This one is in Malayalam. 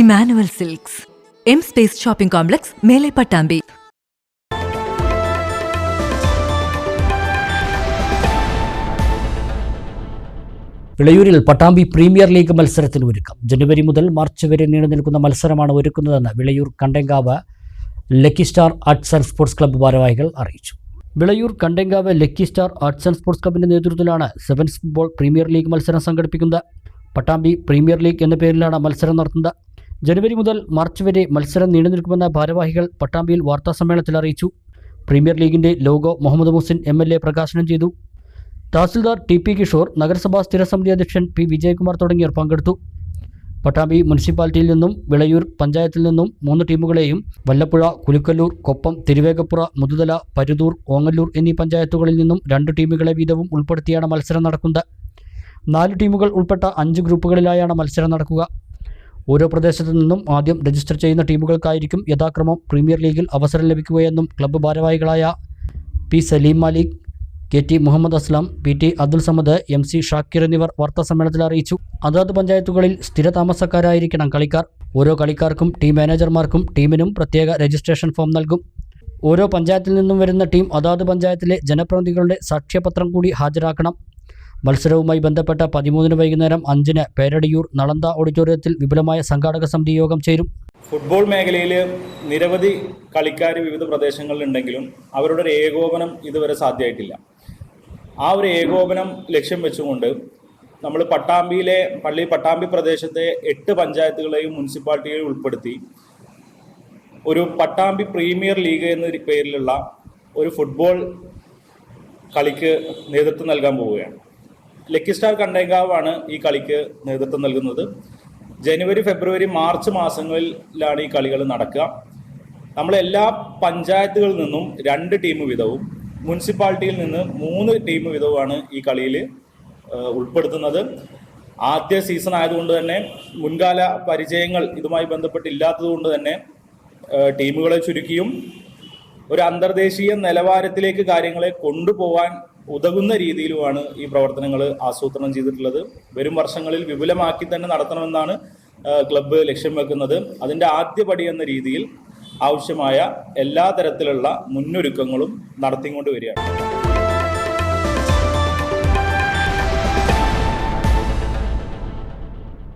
Emmanuel silks. M space shopping complex മേലെ പട്ടാമ്പി. വിളയൂരിൽ പട്ടാമ്പി പ്രീമിയർ ലീഗ് മത്സരത്തിന് ഒരുക്കം. ജനുവരി മുതൽ മാർച്ച് വരെ നീണ്ടു നിൽക്കുന്ന മത്സരമാണ് ഒരുക്കുന്നതെന്ന് Vilayur Kandankavu lucky star arts and sports club ഭാരവാഹികൾ അറിയിച്ചു. Vilayur Kandankavu lucky star arts and sports ക്ലബിന്റെ നേതൃത്വത്തിലാണ് സെവൻസ് ഫുട്ബോൾ പ്രീമിയർ ലീഗ് മത്സരം സംഘടിപ്പിക്കുന്നത്. പട്ടാമ്പി പ്രീമിയർ ലീഗ് എന്ന പേരിലാണ് മത്സരം നടത്തുന്നത്. ജനുവരി മുതൽ മാർച്ച് വരെ മത്സരം നീണ്ടുനിൽക്കുമെന്ന ഭാരവാഹികൾ പട്ടാമ്പിയിൽ വാർത്താസമ്മേളനത്തിൽ അറിയിച്ചു. പ്രീമിയർ ലീഗിന്റെ logo Muhammad Muhsin M L A പ്രകാശനം ചെയ്തു. തഹസിൽദാർ ടി പി കിഷോർ നഗരസഭാ സ്ഥിരസമിതി അധ്യക്ഷൻ പി വിജയകുമാർ തുടങ്ങിയവർ പങ്കെടുത്തു. പട്ടാമ്പി മുനിസിപ്പാലിറ്റിയിൽ നിന്നും വിളയൂർ പഞ്ചായത്തിൽ നിന്നും മൂന്ന് ടീമുകളെയും വല്ലപ്പുഴ കുലുക്കല്ലൂർ കൊപ്പം തിരുവേഗപ്പുറ മുതുതല പരുതൂർ ഓങ്ങല്ലൂർ എന്നീ പഞ്ചായത്തുകളിൽ നിന്നും രണ്ട് ടീമുകളെ വീതവും ഉൾപ്പെടുത്തിയാണ് മത്സരം നടക്കുന്നത്. നാല് ടീമുകൾ ഉൾപ്പെട്ട അഞ്ച് ഗ്രൂപ്പുകളിലായാണ് മത്സരം നടക്കുക. ഓരോ പ്രദേശത്തു നിന്നും ആദ്യം രജിസ്റ്റർ ചെയ്യുന്ന ടീമുകൾക്കായിരിക്കും യഥാക്രമം പ്രീമിയർ ലീഗിൽ അവസരം ലഭിക്കുകയെന്നും ക്ലബ്ബ് ഭാരവാഹികളായ P Saleem Malik K T Muhammad Aslam P T Abdul Samad M C Shakir എന്നിവർ വാർത്താ സമ്മേളനത്തിൽ അറിയിച്ചു. അതാത് പഞ്ചായത്തുകളിൽ സ്ഥിര താമസക്കാരായിരിക്കണം കളിക്കാർ. ഓരോ കളിക്കാർക്കും ടീം മാനേജർമാർക്കും ടീമിനും പ്രത്യേക രജിസ്ട്രേഷൻ ഫോം നൽകും. ഓരോ പഞ്ചായത്തിൽ നിന്നും വരുന്ന ടീം അതാത് പഞ്ചായത്തിലെ ജനപ്രതിനിധികളുടെ സാക്ഷ്യപത്രം കൂടി ഹാജരാക്കണം. മത്സരവുമായി ബന്ധപ്പെട്ട പതിമൂന്നിന് വൈകുന്നേരം അഞ്ചിന് പേരടിയൂർ നളന്ത ഓഡിറ്റോറിയത്തിൽ വിപുലമായ സംഘാടക സമിതി യോഗം ചേരും. ഫുട്ബോൾ മേഖലയിൽ നിരവധി കളിക്കാർ വിവിധ പ്രദേശങ്ങളിലുണ്ടെങ്കിലും അവരുടെ ഒരു ഏകോപനം ഇതുവരെ സാധ്യമായിട്ടില്ല. ആ ഒരു ഏകോപനം ലക്ഷ്യം വെച്ചുകൊണ്ട് നമ്മൾ പട്ടാമ്പിയിലെ പള്ളി പട്ടാമ്പി പ്രദേശത്തെ എട്ട് പഞ്ചായത്തുകളെയും മുനിസിപ്പാലിറ്റികളെയും ഉൾപ്പെടുത്തി ഒരു പട്ടാമ്പി പ്രീമിയർ ലീഗ് എന്ന പേരിലുള്ള ഒരു ഫുട്ബോൾ കളിക്ക് നേതൃത്വം നൽകാൻ പോവുകയാണ്. ലക്കി സ്റ്റാർ കണ്ടേങ്കാവാണ് ഈ കളിക്ക് നേതൃത്വം നൽകുന്നത്. ജനുവരി ഫെബ്രുവരി മാർച്ച് മാസങ്ങളിലാണ് ഈ കളികൾ നടക്കുക. നമ്മൾ എല്ലാ പഞ്ചായത്തുകളിൽ നിന്നും രണ്ട് ടീം വീതവും മുനിസിപ്പാലിറ്റിയിൽ നിന്ന് മൂന്ന് ടീം വീതവുമാണ് ഈ കളിയിൽ ഉൾപ്പെടുത്തുന്നത്. ആദ്യ സീസൺ ആയതുകൊണ്ട് തന്നെ മുൻകാല പരിചയങ്ങൾ ഇതുമായി ബന്ധപ്പെട്ടില്ലാത്തതുകൊണ്ട് തന്നെ ടീമുകളെ ചുരുക്കിയും ഒരു അന്തർദേശീയ നിലവാരത്തിലേക്ക് കാര്യങ്ങളെ കൊണ്ടുപോകാൻ ഉതകുന്ന രീതിയിലുമാണ് ഈ പ്രവർത്തനങ്ങൾ ആസൂത്രണം ചെയ്തിട്ടുള്ളത്. വരും വർഷങ്ങളിൽ വിപുലമാക്കി തന്നെ നടത്തണമെന്നാണ് ക്ലബ്ബ് ലക്ഷ്യം വെക്കുന്നത്. അതിന്റെ ആദ്യപടി എന്ന രീതിയിൽ ആവശ്യമായ എല്ലാ തരത്തിലുള്ള മുന്നൊരുക്കങ്ങളും നടത്തിക്കൊണ്ട് വരികയാണ്.